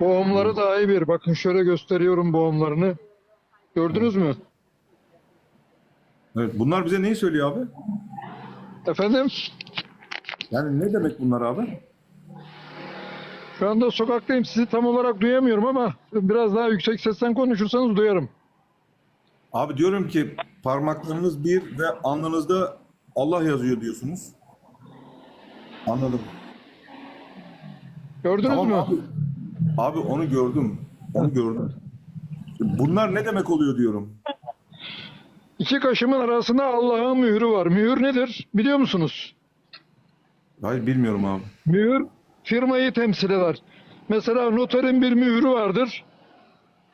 Boğumları iyi bir. Bakın şöyle gösteriyorum boğumlarını. Gördünüz mü? Evet, bunlar bize neyi söylüyor abi? Efendim? Yani ne demek bunlar abi? Şu anda sokaktayım. Sizi tam olarak duyamıyorum ama biraz daha yüksek sesten konuşursanız duyarım. Abi diyorum ki parmaklarınız bir ve alnınızda Allah yazıyor diyorsunuz. Anladım. Gördünüz mü? abi. Abi onu gördüm. Onu gördüm. Bunlar ne demek oluyor diyorum. İki kaşımın arasında Allah'ın mührü var. Mühür nedir? Biliyor musunuz? Hayır bilmiyorum abi. Mühür firmayı temsil eder. Mesela noterin bir mührü vardır.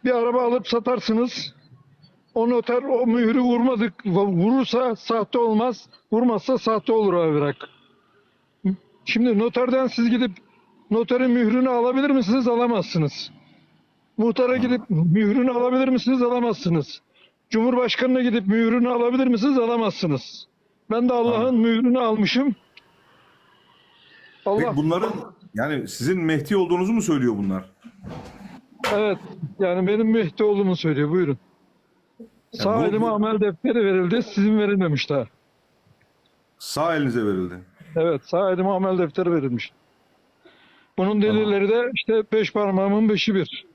Bir araba alıp satarsınız. O noter o mührü vurmadık. Vurursa sahte olmaz. Vurmazsa sahte olur evrak. Şimdi noterden siz gidip noterin mührünü alabilir misiniz? Alamazsınız. Muhtara gidip mührünü alabilir misiniz? Alamazsınız. Cumhurbaşkanına gidip mührünü alabilir misiniz? Alamazsınız. Ben de Allah'ın mührünü almışım. Allah Peki bunların yani sizin Mehdi olduğunuzu mu söylüyor bunlar? Evet. Yani benim Mehdi olduğumu söylüyor. Buyurun. Sağ bu- elime amel defteri verildi. Sizin verilmemiş daha. Sağ elinize verildi. Evet. Sağ elime amel defteri verilmiş. Bunun delilleri de işte beş parmağımın beşi bir.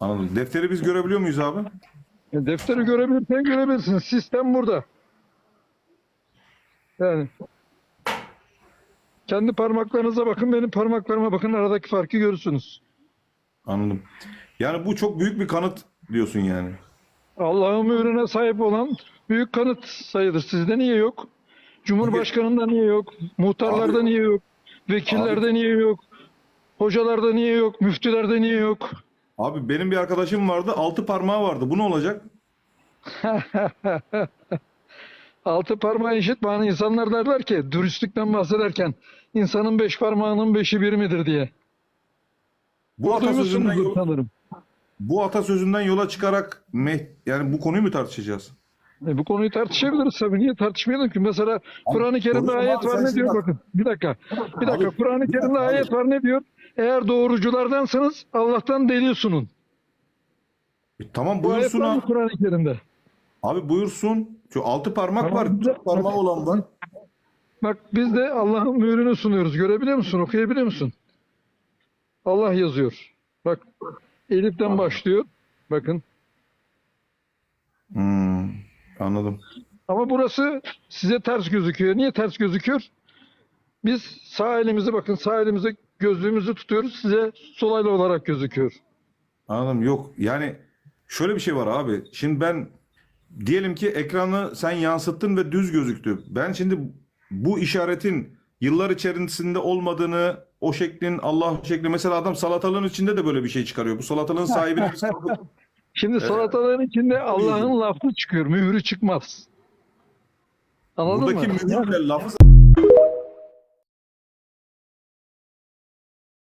Anladım. Defteri biz görebiliyor muyuz abi? E, defteri görebilirsen görebilirsin. Sistem burada. Yani kendi parmaklarınıza bakın, benim parmaklarıma bakın. Aradaki farkı görürsünüz. Anladım. Yani bu çok büyük bir kanıt diyorsun yani. Allah'ın mührüne sahip olan büyük kanıt sayılır. Sizde niye yok? Cumhurbaşkanında niye yok? Muhtarlarda Abi- niye yok? Vekillerde niye yok? Hocalarda niye yok? Müftülerde niye yok? Abi benim bir arkadaşım vardı. Altı parmağı vardı. Bu ne olacak? Altı parmağı eşit bana insanlar derler ki dürüstlükten bahsederken insanın beş parmağının beşi bir midir diye. Bu atasözünden, sanırım. bu atasözünden yola çıkarak yani bu konuyu mu tartışacağız? E, bu konuyu tartışabiliriz tabii. Niye tartışmayalım ki? Mesela Kur'an-ı Kerim'de ayet var ne diyor şimdi- bakın. Bir dakika. Bir dakika. Kur'an-ı Kerim'de ayet var ne diyor? Eğer doğruculardansanız Allah'tan delil sunun. E, tamam Bu ayet buyursun var mı abi. Kur'an-ı Kerim'de? Abi buyursun. Şu altı parmak Tamam, var. güzel. Dört parmağı olan var. Bak biz de Allah'ın mührünü sunuyoruz. Görebiliyor musun? Okuyabiliyor musun? Allah yazıyor. Bak Elif'ten başlıyor. Bakın. Hmm, anladım. Ama burası size ters gözüküyor. Niye ters gözüküyor? Biz sağ elimizi bakın sağ elimizi gözlüğümüzü tutuyoruz. Size sol el olarak gözüküyor. Anladım. Yok yani şöyle bir şey var abi. Şimdi ben diyelim ki ekranı sen yansıttın ve düz gözüktü. Ben şimdi bu işaretin yıllar içerisinde olmadığını o şeklin Allah şekli mesela adam salatalığın içinde de böyle bir şey çıkarıyor. Bu salatalığın sahibine biz Şimdi salatalığın içinde Allah'ın lafı çıkıyor. Mührü çıkmaz. Anladın buradaki mı? mühürle lafı